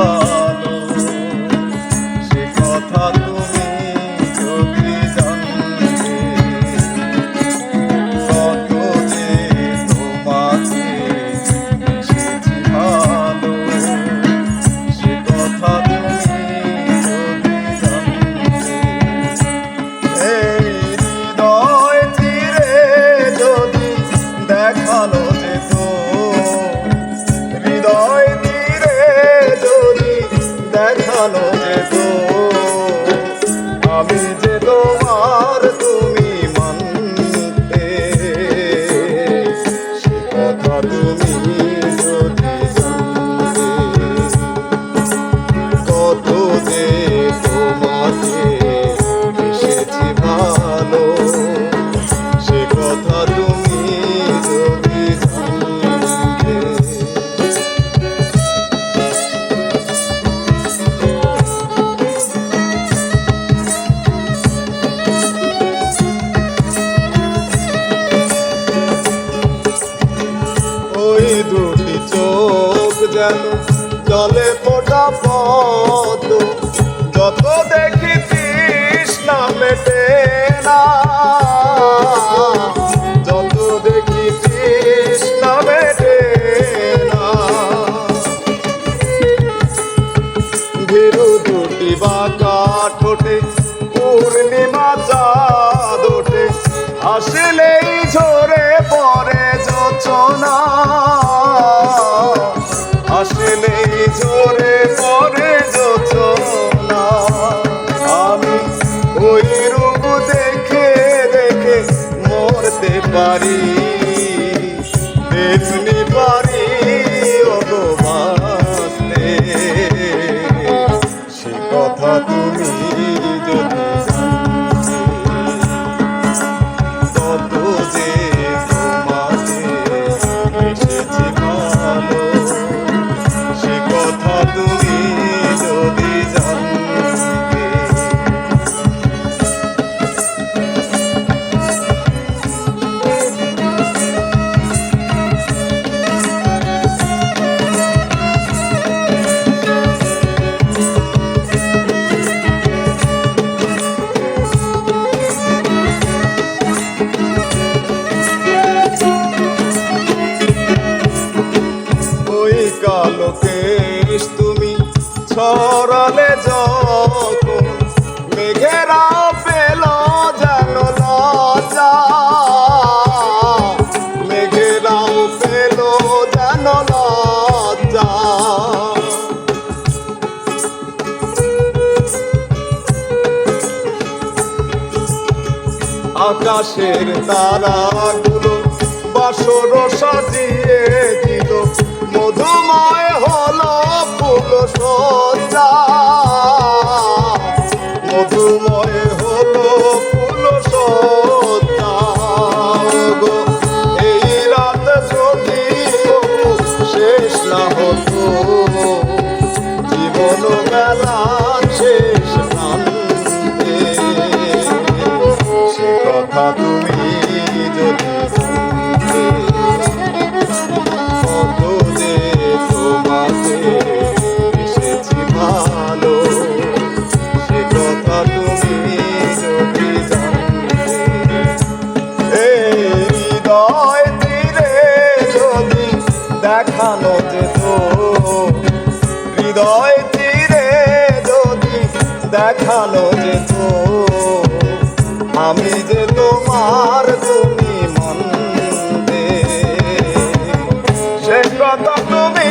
Oh. গেল জলে ফোটা পদ। যত দেখি তৃষ্ণা মেটে না। তুমি জিনিস তুমি ছড়ালে যখন মেঘেরা পেল যেন লজা। মেঘেরাও পেল যেন লজা। আকাশের তারাগুলো বাসর সাজিয়ে দিল মধুময় সজ্জা। দেখানো যেত হৃদয় তীরে যদি দেখানো যেত আমি যে তোমার তুমি মন্দে। সে কথা তুমি